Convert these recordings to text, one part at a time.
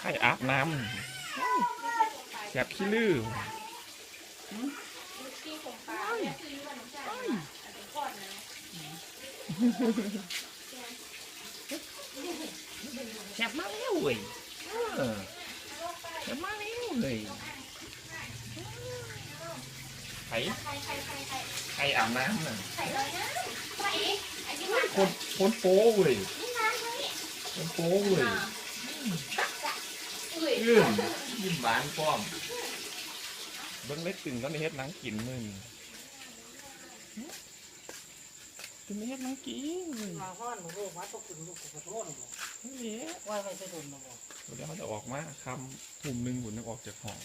ให้อาบน้ำแสบขี้ลือแสบมากแล้วเว้ยแสบมากแล้วเว้ยไข่ไข่อาบน้ำน่ะคนคนโป้เว้ยคนโป้เว้ย อื้มยิ้มหวานป้อมเบิ้งเล็กตึงก็ในเฮ็ดหนังกินมึงจะไม่เฮ็ดหนังกินมึงมาห้อนหนูลูกวัดตกถึงลูกขอโทษหนูนี่ว่าไปจะโดนมาบอกเดี๋ยวเขาจะออกมาคำทุ่มหนึ่งหุ่นนึงออกจากห้อง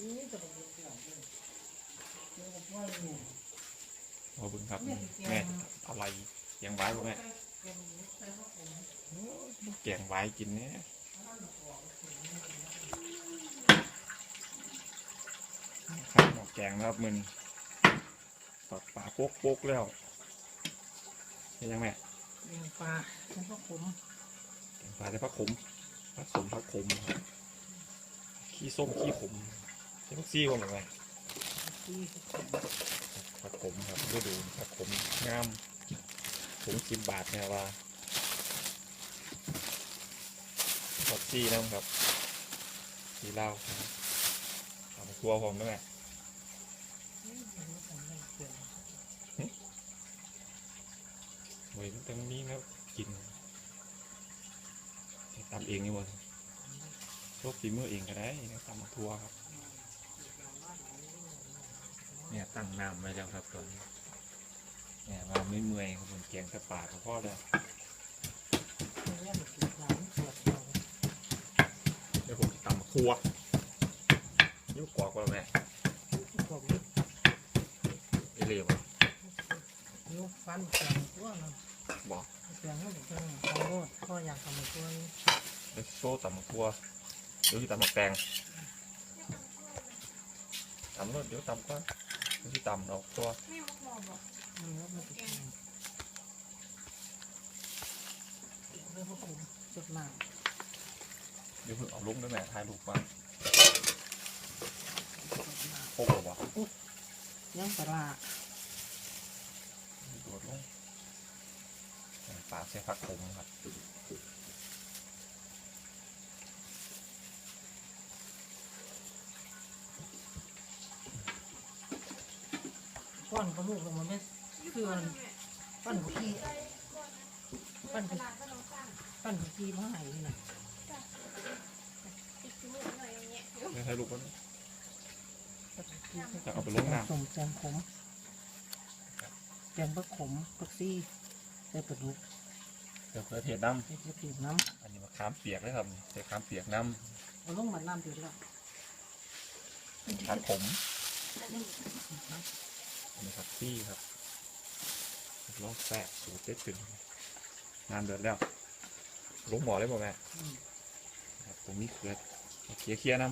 นี่จะเป็นเรื่องเรื่องเรื่องว่าเนี่ยพอเบิ้งครับแม่เอาอะไรแกงไว้บ่แม่เป็นใช่ว่าผมแกงไว้กินเนี่ย ข้าวหมกแกงนะครับมึงปากปลาโป๊กโป๊กแล้วเห็นยังแม่เลี้ยงปลาเป็นพวกผมแกงปลาแต่ผักขมผักสมผักขมครับขี้ส้มขี้ขมใช่ผักซี่ว่าแบบไงที่ผักขมครับฤดูผักขมงามถุงสิบบาทเนี่ยว่า ผักซี่นะครับสีเหล้าครับเอามาตัวผมด้วยแม่เว้ยตรงนี้นะกินตำเองนี่หมดโชคฝีมือเองก็ได้นะตำทัวครับ เนี่ยตั้งน้ำไว้แล้วครับตอนนี้เนี่ยมาไม่เมื่อยครับผมแกงกระปากับพ่อเลย เนี่ยมันกินน้ำสดเรา เดี๋ ยวผมจะตำมาครัวยุกกอกว่าแม่ที่ผมนี่ไอเล่บอะนิ้วฟันแข็งตัวเราบอกแข็งไม่ถึงทางโลดพ่ออยากทำตัวนี้เดี๋ยวโซ่ตำมาครัวเดี๋ยวที่ตำมาแตงตำรถเดี๋ยวตำก่อนเดี๋ยวที่ตำเอาตัวมันแล้วมันติดเรื่องพวกผมจุดหนัก เดี๋ยวเพิ่งเอาลุกด้วยแม่ถ่ายรูปมาโอ้โหบอกยังปลาโดดลงปลาใช้ผักขมครับก้อนก็ลูกลงมาไม่คือปั้นหัวขี้ปั้นหัวปั้นหัวขี้มาให้นี่นะ ไม่ถ่ายรูปกันปั้นหัวขี้จะเอาไปลงน้ำสมแจมขมแจมบักขมบักซี่ใส่ปลาดุกเดี๋ยวเพื่อเทศน้ใส่กระเทียมน้ำอันนี้มะขามเปียกเลยครับใส่ขามเปียกน้ำเอาลงมาน้ำถึงแล้วำผักขมอันนี้ครับซี่ครับลองแสบสูตรเด็ดถึงน้ำเดือดแล้วลงหมอเลยบ่แม่ครับตรงนี้เกลือเคลียร์เคลียร์น้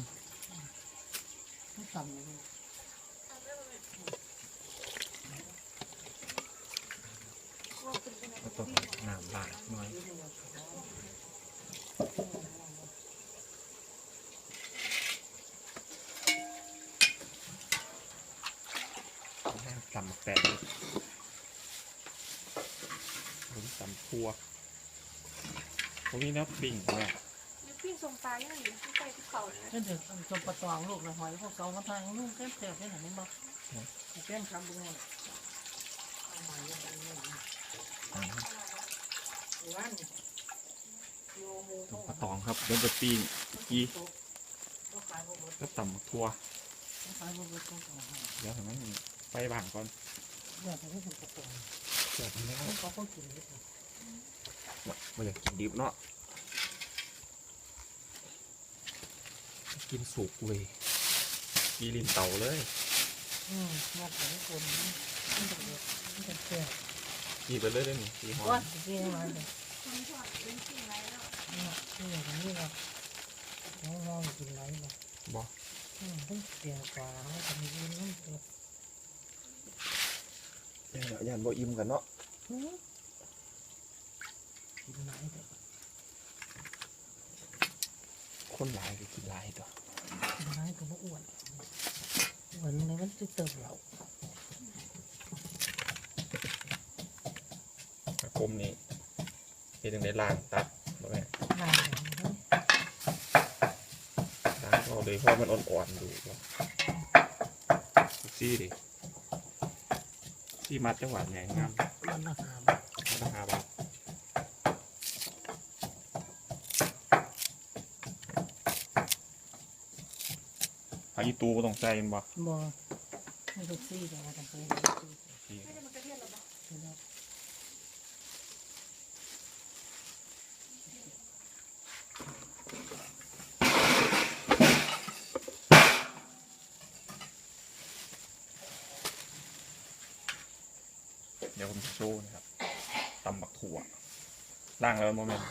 ไม่สั่นเลยำแล้วก็น้ำลาดหน่อยตำแตงผมตำทั่วผมมีน้ำปิ่งแม่นึ กปิ้งปลาอย่างนี้ที่ไปภูเขาเลยนะเช่นเด็กจมปลาตองลูกนะหอยพวกเสามาทางลูกแก้มแสบได้หนนี้บ้างแก้มคำบุ้งวันวันตำปลาตองครับเดินไปปิ้งกี้ก็ขายพวกรถก็ตำทัวเดี๋ยวทำให้มันไฟบางก่อนอยากจะให้คนกระโปรงเดี๋ยวทำให้เขาก็กินนิดไม่อยากินดิบเนาะ กินสุกเลยกีริมเต่าเลยอืมอยากจะให้คนมันจะเด็ดมันจะแสบกีไปเลยเลยนี่กีหอว่ามจริงๆมันเลยคนทอดเป็นปิ้งไรแล้วนี่นี่อย่างนี้เราน้องน้องกินไรบ้างบอกอืมต้องเปลี่ยนกว่าให้ทำยืนนั่นเองยันบ่อิ่มกันเนาะกินไหนเด็กคคนหลายก็กินหลายตัว ร้ายก็บ่อ้วนอ้วนในมันจะเติมเราผักขมนี่เป็นจังไดล่างตัดบ่แม่ลายอย่างนี้ล้างเอาเลยเพราะมันอ่อนๆดูว่าซี่ดิซี่มัดจังหวะแหนงงามมันราคาราคาบาท อีตูก็ต้องใส่มันบ่บ่ไม่ถูกซี่แต่ว่าเป็นซี่ไม่ได้มันกระเทียมหรอปะเดี๋ยวผมจะโชว์นะครับตำบักถั่วล่างแล้วโมเมนต์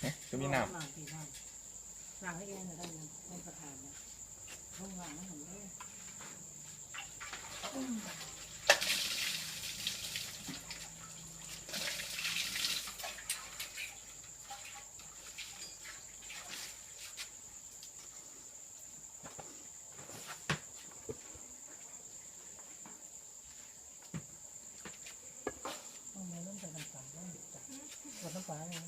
เอ๊ะจะมีน้ำล้างให้แกได้นะให้ประทานนะต้องล้างให้ผมด้วยต้องมาเริ่มจากน้ำตาลแล้วจากกดน้ำปลาเลย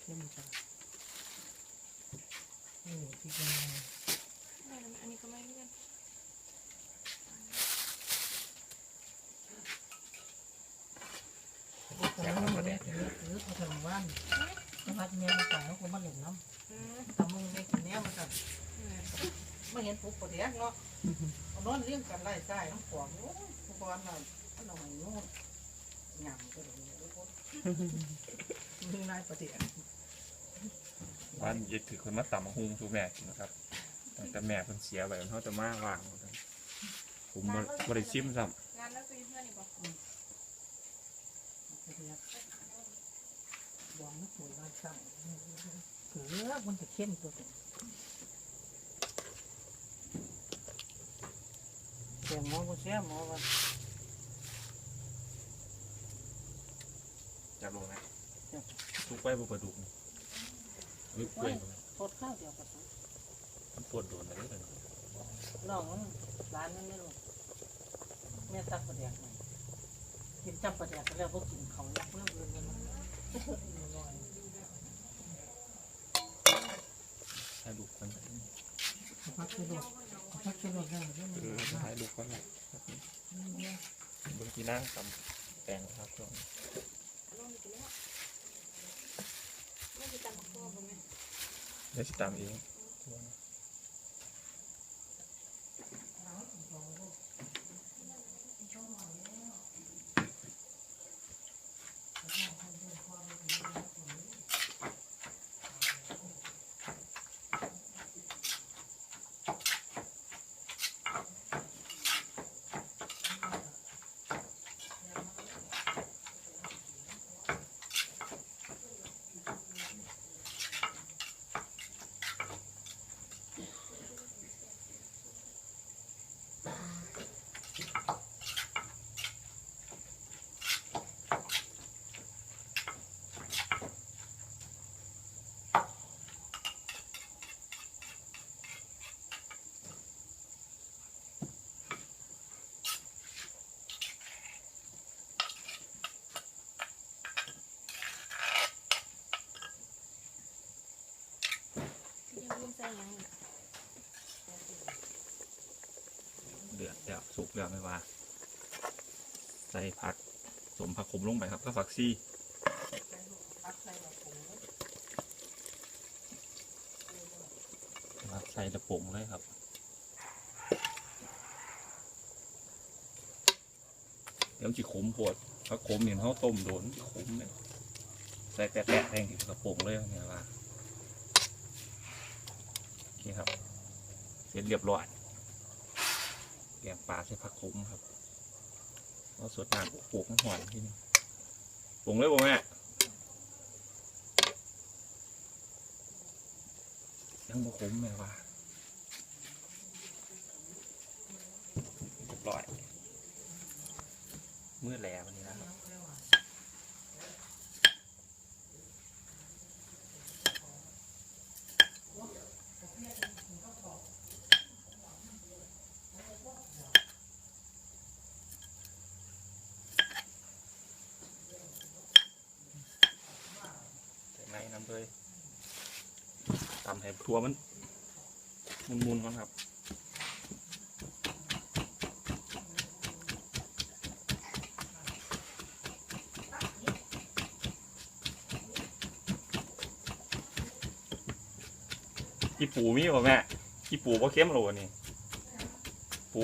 เข้มจังนี่ที่เป็น ไม่อันนี้ก็ไม่เลื่อน แต่ว่ามันเนี่ยหรือเขาทำว่านสมัคร เมียมาใส่เขาก็มาเหล่นน้อืมำทำมึงไม่กินเนี้ยมันก็อืมไม่เห็นปุ๊บปะเดี๋ยวเนาะเอานอนเลี้ยงกันไล่ใต้น้ำขวางโอ้ยผู้บอลน่ะมันเอาไงโน่หยำก็เลยทุกคนมีนายปฏิเสธำวันยึดถือคนมาตำบักฮุงสู่แม่กินนะครับตั้งแต่แม่เพิ่นเสียไปเขาจะมาวางหมดเลยผมบ่บ่ได้ชิมซ้งานแล้วซื้อเพื่อนอีกปะปฏิเสธบ อลไม่สวยบ้านช่างเกือมันจะเข้มตัวเป็นเสียหมอบ่เสียหมอว่าจับลงนะทุกไปบ่ปลาดุกนี่หรือเปื่อยบ่โทษข้าวเดียวกันมันปวดโดนอะไรกันน้องร้านนั้นไม่รู้แม่ตักประเดี๋ยวหน่อยกินจำประเดี๋ยวก็แล้วพวกกินเขายักเรื่องเรื่องนั้ นน้อยให้ลูกคนพักสะดวกพักสะดวกได้เรื่องเอนี้อให้ลูกคนละเบิ่งที่นั่งตำแตงครับช่วงนี้ลงอีกแล้วไม่ได้ตามบักตัวกันไหมเดี๋ยวสิตามเอง ยังเดือดแล้วสุกแล้วไม่ว่า ใส่ผักสมผักขมลงไปครับก็ผักซี่ใส่ตะปงเลยครับเดี๋ยวจะขมปวดผักขมเห็นเขาต้มโดนขมเนี่ยใส่แปะๆแทงที่กระปงเลยเนี่ยว่า โอเคครับ เสร็จเรียบร้อยแกงปลาใส่ผักขมครับเอาสดน้ำปลูกหวานที่นี่ปรุงเลยบ่แม่ยังบ่ขมแม่ว่าเรียบร้อยมืดแหลวันนี้ะครับ ใส่ในน้ำ เลยตำให้ทัวมันมุนๆก่อนครับกี่ปูมีป่ะแม่กี่ปูบ่เข้มหรอวนี่ปู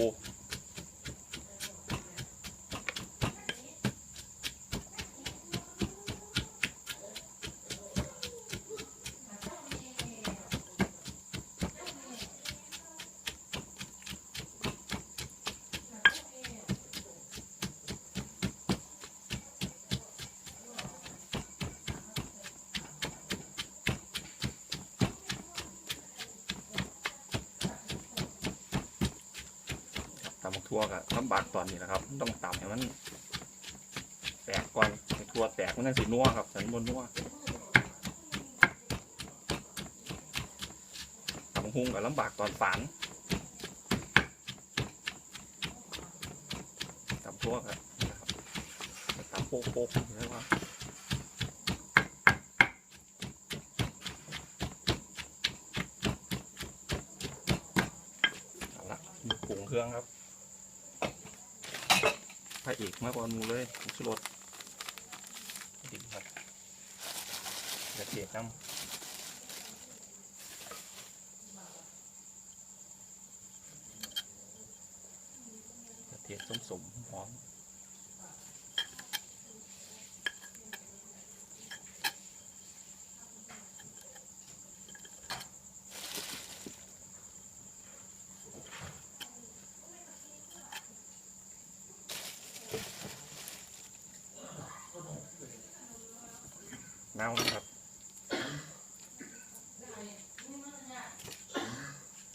ำบักทั่วกับลำบากตอนนี้นะครับ ต้องตำให้มันแตกก่อนให้ทั่วแตกมันนั่นสีนัวครับสันบนนัวตำบักหุงกับลำบากตอนฝานตำทั่วกับนะครับตำโป๊กโป๊กๆเรียกว่าเอาละมีปรุงเครื่องครับ ระเอกมากกว่ามูเลยผงชูรสดิบครับกระเทียมน้ำกระเทียมสมสมหอม เน่านะครับ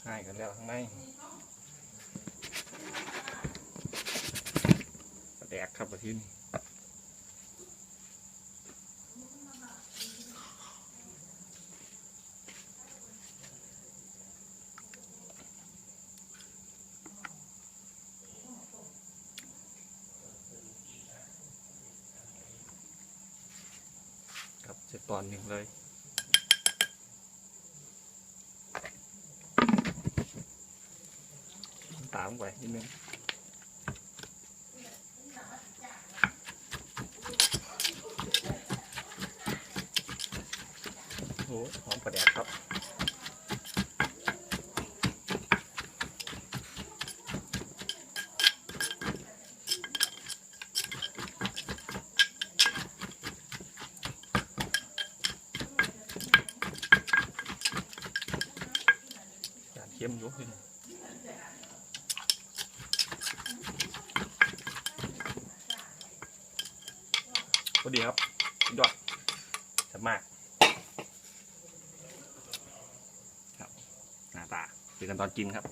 หายกันแล้วข้างในแดกครับประทินครับเสร็จต อนหนึ่งเลย ตามไปนิดนึงโอ้หอมประแดกครับ เข้มอยู่ขึ้นพอดีครับดยอดจะมากครับหน้าตาดูกันตอนกินครับ